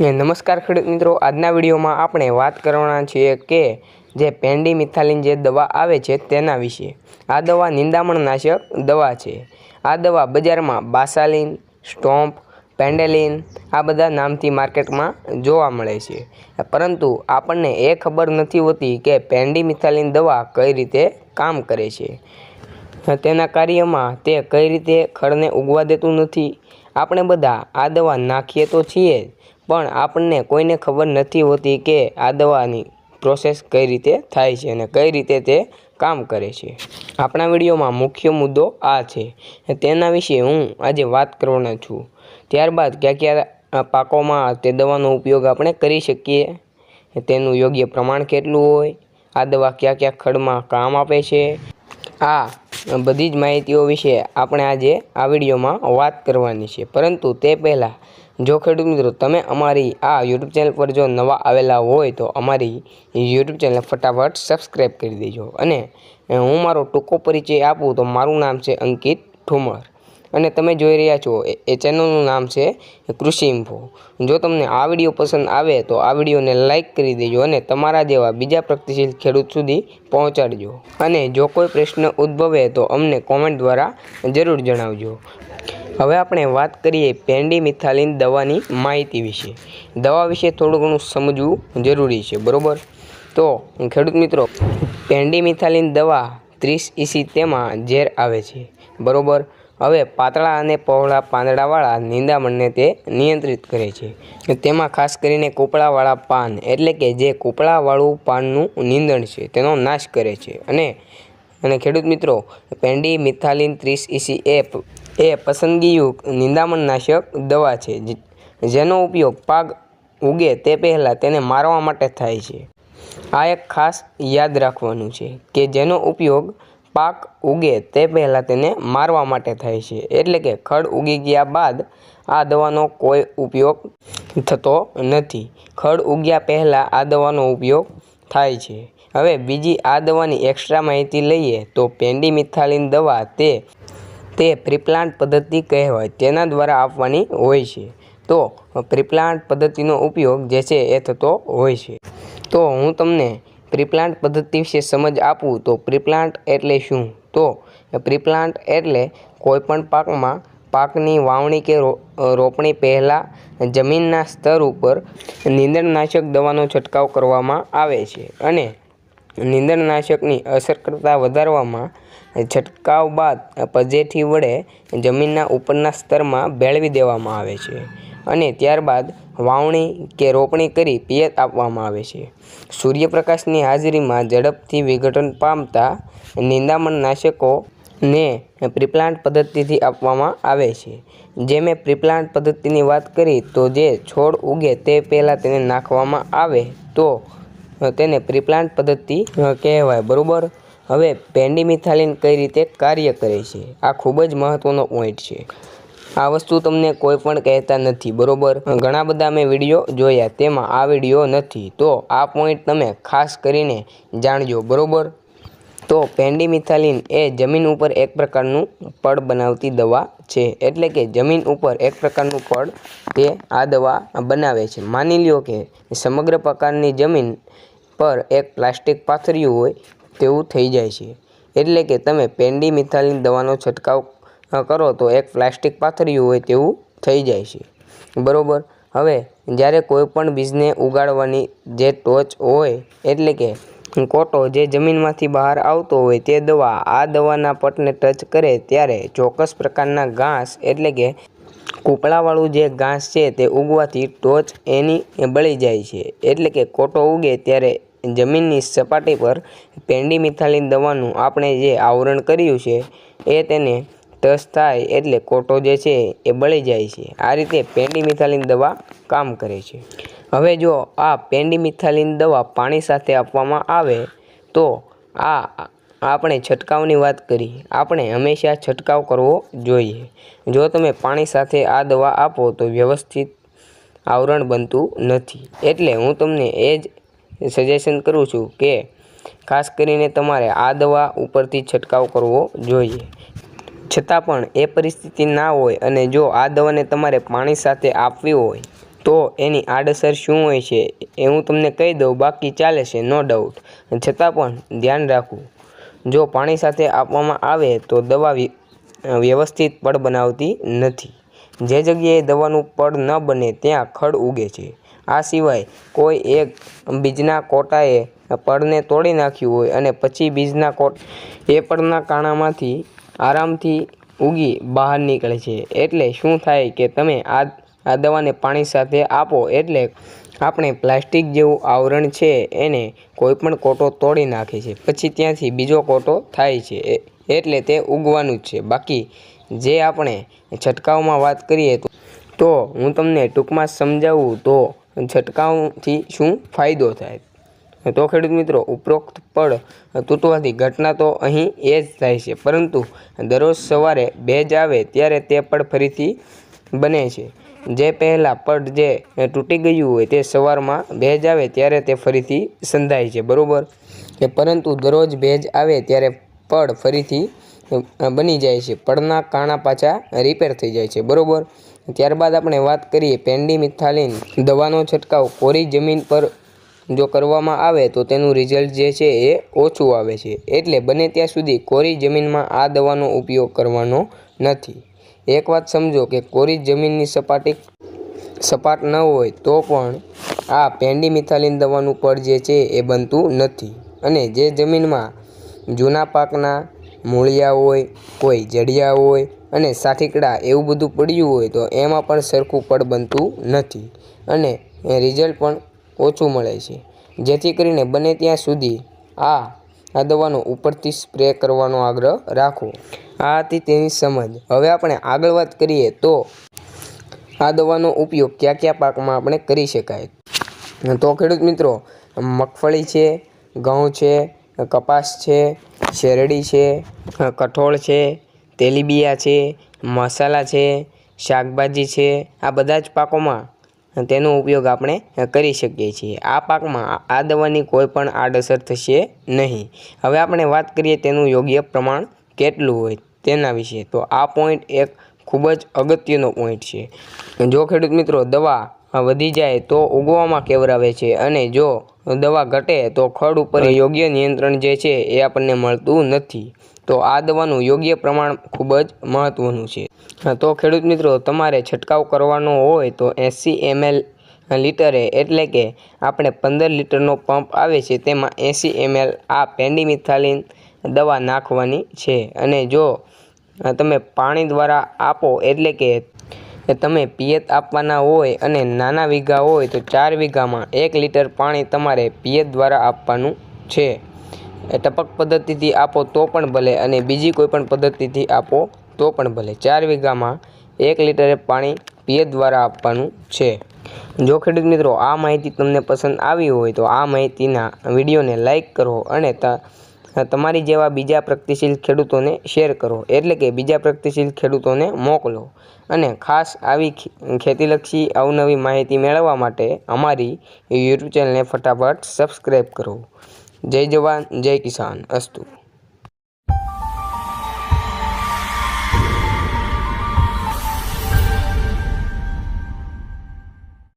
નમસ્કાર ખેડૂત મિત્રો, આજના વિડીયોમાં આપણે વાત કરવાના છીએ કે જે પેન્ડી મિથાલિન જે દવા આવે છે તેના વિશે. આ દવા નિંદામણનાશક દવા છે. આ દવા બજારમાં બાસાલિન, સ્ટોમ્પ, પેન્ડેલિન આ બધા નામથી માર્કેટમાં જોવા મળે છે. પરંતુ આપણને એ ખબર નથી હોતી કે પેન્ડી મિથાલિન દવા કઈ રીતે કામ કરે છે. તેના કાર્યમાં તે કઈ રીતે ખડને ઉગવા દેતું નથી. આપણે બધા આ દવા નાખીએ તો છીએ પણ આપણને કોઈને ખબર નથી હોતી કે આ દવાની પ્રોસેસ કઈ રીતે થાય છે અને કઈ રીતે તે કામ કરે છે. આપણા વિડીયોમાં મુખ્ય મુદ્દો આ છે. તેના વિશે હું આજે વાત કરવાનો છું. ત્યારબાદ કયા કયા પાકોમાં તે દવાનો ઉપયોગ આપણે કરી શકીએ? તેનું યોગ્ય પ્રમાણ કેટલું હોય? આ દવા કયા કયા ખડમાં કામ આપે છે? આ બધી જ માહિતીઓ વિશે આપણે આજે આ વિડીયોમાં વાત કરવાની છે. પરંતુ તે પહેલાં જો ખેડૂત મિત્રો, તમે અમારી આ યુટ્યુબ ચેનલ પર જો નવા આવેલા હોય તો અમારી યુટ્યુબ ચેનલ ફટાફટ સબસ્ક્રાઈબ કરી દેજો. અને હું મારો ટૂંકો પરિચય આપું તો મારું નામ છે અંકિત ઠુમર. અને તમે જોઈ રહ્યા છો, એ ચેનલનું નામ છે કૃષિ ઇન્ફો. જો તમને આ વીડિયો પસંદ આવે તો આ વિડીયોને લાઇક કરી દેજો અને તમારા જેવા બીજા પ્રગતિશીલ ખેડૂત સુધી પહોંચાડજો. અને જો કોઈ પ્રશ્ન ઉદ્ભવે તો અમને કોમેન્ટ દ્વારા જરૂર જણાવજો. હવે આપણે વાત કરીએ પેન્ડી મિથાલિન દવાની માહિતી વિશે. દવા વિશે થોડું ઘણું સમજવું જરૂરી છે, બરાબર? તો, ખેડૂત મિત્રો પેન્ડી મિથાલિન દવા ત્રીસ ઇસી તેમાં ઝેર આવે છે, બરાબર? હવે પાતળા અને પહોળા પાંદડાવાળા નિંદામણને તે નિયંત્રિત કરે છે. તેમાં ખાસ કરીને કોપળાવાળા પાન એટલે કે જે કોપળાવાળું પાનનું નીંદણ છે, તેનો નાશ કરે છે. અને અને ખેડૂત મિત્રો પેન્ડી મિથાલિન ત્રીસ ઇસી એપ એ પસંદગીયુક્ત નિંદામણનાશક દવા છે જેનો ઉપયોગ પાક ઉગે તે પહેલાં તેને મારવા માટે થાય છે. આ એક ખાસ યાદ રાખવાનું છે કે જેનો ઉપયોગ પાક ઉગે તે પહેલાં તેને મારવા માટે થાય છે. એટલે કે ખડ ઉગી ગયા બાદ આ દવાનો કોઈ ઉપયોગ થતો નથી. ખડ ઉગ્યા પહેલાં આ દવાનો ઉપયોગ થાય છે. હવે બીજી આ દવાની એક્સ્ટ્રા માહિતી લઈએ તો પેન્ડીમિથાલિન દવા તે તે પ્રિપ્લાન્ટ પદ્ધતિ કહેવાય. તેના દ્વારા આપવાની હોય છે. તો પ્રિપ્લાન્ટ પદ્ધતિનો ઉપયોગ જે છે એ થતો હોય છે. તો હું તમને પ્રિપ્લાન્ટ પદ્ધતિ વિશે સમજ આપું તો પ્રીપ્લાન્ટ એટલે શું? તો પ્રીપ્લાન્ટ એટલે કોઈપણ પાકમાં પાકની વાવણી કે રોપણી પહેલાં જમીનના સ્તર ઉપર નીંદણનાશક દવાનો છંટકાવ કરવામાં આવે છે અને નીંદણનાશકની અસરકારકતા વધારવામાં છંટકાવ બાદ પજેઠી વડે જમીનના ઉપરના સ્તરમાં ભેળવી દેવામાં આવે છે. અને ત્યારબાદ વાવણી કે રોપણી કરી પિયત આપવામાં આવે છે. સૂર્યપ્રકાશની હાજરીમાં ઝડપથી વિઘટન પામતા નિંદામણ નાશકો ને પ્રિપ્લાન્ટ પદ્ધતિથી આપવામાં આવે છે. જે મેં પ્રિપ્લાન્ટ પદ્ધતિની વાત કરી, તો જે છોડ ઉગે તે પહેલાં તેને નાખવામાં આવે, તો તેને પ્રિપ્લાન્ટ પદ્ધતિ કહેવાય. બરાબર? હવે પેન્ડીમિથાલિન કઈ રીતે કાર્ય કરે છે? આ ખૂબ જ મહત્ત્વનો પોઈન્ટ છે. આ વસ્તુ તમને કોઈ પણ કહેતા નથી, બરોબર? ઘણા બધા મેં વીડિયો જોયા, તેમાં આ વીડિયો નથી. તો આ પોઈન્ટ તમે ખાસ કરીને જાણજો, બરોબર? તો પેન્ડીમિથાલિન એ જમીન ઉપર એક પ્રકારનું પડ બનાવતી દવા છે. એટલે કે જમીન ઉપર એક પ્રકારનું પડ તે આ દવા બનાવે છે. માની લ્યો કે સમગ્ર પ્રકારની જમીન પર એક પ્લાસ્ટિક પાથર્યું હોય તેવું થઈ જાય છે. એટલે કે તમે પેન્ડીમિથાલિન દવાનો છંટકાવ કરો તો એક પ્લાસ્ટિક પાથર્યું હોય તેવું થઈ જાય છે. બરાબર? હવે, જ્યારે કોઈપણ બીજને ઉગાડવાની જે ટોચ હોય, એટલે કે કોટો જે જમીનમાંથી બહાર આવતો હોય તે દવા આ દવાના પટને ટચ કરે ત્યારે ચોક્કસ પ્રકારના ઘાસ, એટલે કે કૂપળાવાળું જે ઘાસ છે તે ઉગવાથી ટોચ એની બળી જાય છે. એટલે કે કોટો ઉગે ત્યારે જમીનની સપાટી પર પેન્ડીમિથાલિન દવાનું આપણે જે આવરણ કર્યું છે, એ તેને ટચ થાય એટલે કોટો જે છે એ બળી જાય છે. આ રીતે પેન્ડીમિથાલિન દવા કામ કરે છે. હવે જો આ પેન્ડીમિથાલિન દવા પાણી સાથે આપવામાં આવે, તો આ આપણે છંટકાવની વાત કરી. આપણે હંમેશા છંટકાવ કરવો જોઈએ. જો તમે પાણી સાથે આ દવા આપો, તો વ્યવસ્થિત આવરણ બનતું નથી. એટલે હું તમને એ જ સજેશન કરું છું કે ખાસ કરીને તમારે આ દવા ઉપરથી છંટકાવ કરવો જોઈએ. છતાં પણ એ પરિસ્થિતિ ના હોય અને જો આ દવાને તમારે પાણી સાથે આપવી હોય, તો એની આડઅસર શું હોય છે એ હું તમને કહી દઉં, બાકી ચાલે છે, નો ડાઉટ છતાં પણ ધ્યાન રાખવું. જો પાણી સાથે આપવામાં આવે, તો દવા વ્યવસ્થિત પડ બનાવતી નથી. જે જગ્યાએ દવાનું પડ ન બને, ત્યાં ખડ ઉગે છે. આ સિવાય કોઈ એક બીજના કોટાએ પડને તોડી નાખ્યું હોય અને પછી બીજના કોટ, એ પડના કાણામાંથી આરામથી ઉગી બહાર નીકળે છે. એટલે શું થાય કે તમે આ આ દવાને પાણી સાથે આપો એટલે આપણે પ્લાસ્ટિક જેવું આવરણ છે એને કોઈપણ કોટો તોડી નાખે છે. પછી ત્યાંથી બીજો કોટો થાય છે. એટલે તે ઉગવાનું જ છે. બાકી જે આપણે છંટકાવમાં વાત કરીએ તો તો હું તમને ટૂંકમાં સમજાવું તો છંટકાવથી શું ફાયદો થાય? તો ખેડૂત મિત્રો, ઉપરોક્ત પડ તૂટવાથી ઘટના તો અહીં એ જ થાય છે. પરંતુ દરરોજ સવારે ભેજ આવે ત્યારે તે પડ ફરીથી બને છે. જે પહેલાં પડ જે તૂટી ગયું હોય તે સવારમાં ભેજ આવે ત્યારે તે ફરીથી સંધાય છે. બરાબર? કે પરંતુ દરરોજ ભેજ આવે ત્યારે પડ ફરીથી બની જાય છે. પડના કાણા પાછા રિપેર થઈ જાય છે. બરાબર? ત્યારબાદ આપણે વાત કરીએ પેન્ડીમિથાલિન દવાનો છંટકાવ. કોરી જમીન પર જો કરવામાં આવે તો તેનું રિઝલ્ટ જે છે એ ઓછું આવે છે. એટલે બને ત્યાં સુધી કોરી જમીનમાં આ દવાનો ઉપયોગ કરવાનો નથી. એક વાત સમજો કે કોરી જમીનની સપાટી સપાટ ન હોય તો પણ આ પેન્ડીમિથાલિન દવાનું પડ જે છે એ બનતું નથી. અને જે જમીનમાં જૂના પાકના મૂળિયા હોય, કોઈ જડિયા હોય અને સાઠીકડા એવું બધું પડ્યું હોય તો એમાં પણ સરખું પડ બનતું નથી. અને રિઝલ્ટ પણ ઓછું મળે છે. જેથી કરીને બને ત્યાં સુધી આ આ દવાનો ઉપરથી સ્પ્રે કરવાનો આગ્રહ રાખવો આ હતી તેની સમજ. હવે આપણે આગળ વાત કરીએ તો આ દવાનો ઉપયોગ કયા કયા પાકમાં આપણે કરી શકાય? તો ખેડૂત મિત્રો, મગફળી છે, ઘઉં છે, કપાસ છે, શેરડી છે, કઠોળ છે, તેલીબિયા છે, મસાલા છે, શાકભાજી છે, આ બધા જ પાકોમાં તેનો ઉપયોગ આપણે કરી શકીએ છીએ. આ પાકમાં આ દવાની કોઈ પણ આડઅસર થશે નહીં. હવે આપણે વાત કરીએ તેનું યોગ્ય પ્રમાણ કેટલું હોય તેના વિશે. તો આ પોઈન્ટ એક ખૂબ જ અગત્યનો પોઈન્ટ છે. જો ખેડૂત મિત્રો દવા વધી જાય તો ઉગવામાં કેવરાવે છે અને જો દવા ઘટે તો ખડ ઉપર યોગ્ય નિયંત્રણ જે છે એ આપણને મળતું નથી. તો આ દવાનું યોગ્ય પ્રમાણ ખૂબ જ મહત્ત્વનું છે. તો ખેડૂત મિત્રો, તમારે છંટકાવ કરવાનો હોય તો એંસી એમએલ લીટરે એટલે કે આપણે પંદર લીટરનો પંપ આવે છે તેમાં એંસી એમએલ આ પેન્ડીમિથાલિન દવા નાખવાની છે. અને જો તમે પાણી દ્વારા આપો એટલે કે તમે પિયત આપવાના હોય અને નાના વીઘા હોય તો ચાર વીઘામાં એક લીટર પાણી તમારે પિયત દ્વારા આપવાનું છે. ટપક પદ્ધતિથી આપો તો પણ ભલે અને બીજી કોઈ પણ પદ્ધતિથી આપો તો પણ ભલે. ચાર વીઘામાં એક લીટરે પાણી પીએ દ્વારા આપવાનું છે. જો ખેડૂત મિત્રો આ માહિતી તમને પસંદ આવી હોય તો આ માહિતીના વિડીયોને લાઈક કરો અને તમારી જેવા બીજા પ્રગતિશીલ ખેડૂતોને શેર કરો. એટલે કે બીજા પ્રગતિશીલ ખેડૂતોને મોકલો. અને ખાસ આવી ખેતીલક્ષી અવનવી માહિતી મેળવવા માટે અમારી યુટ્યુબ ચેનલને ફટાફટ સબસ્ક્રાઈબ કરો. જય જવાન જય કિસાન. અસ્તુ.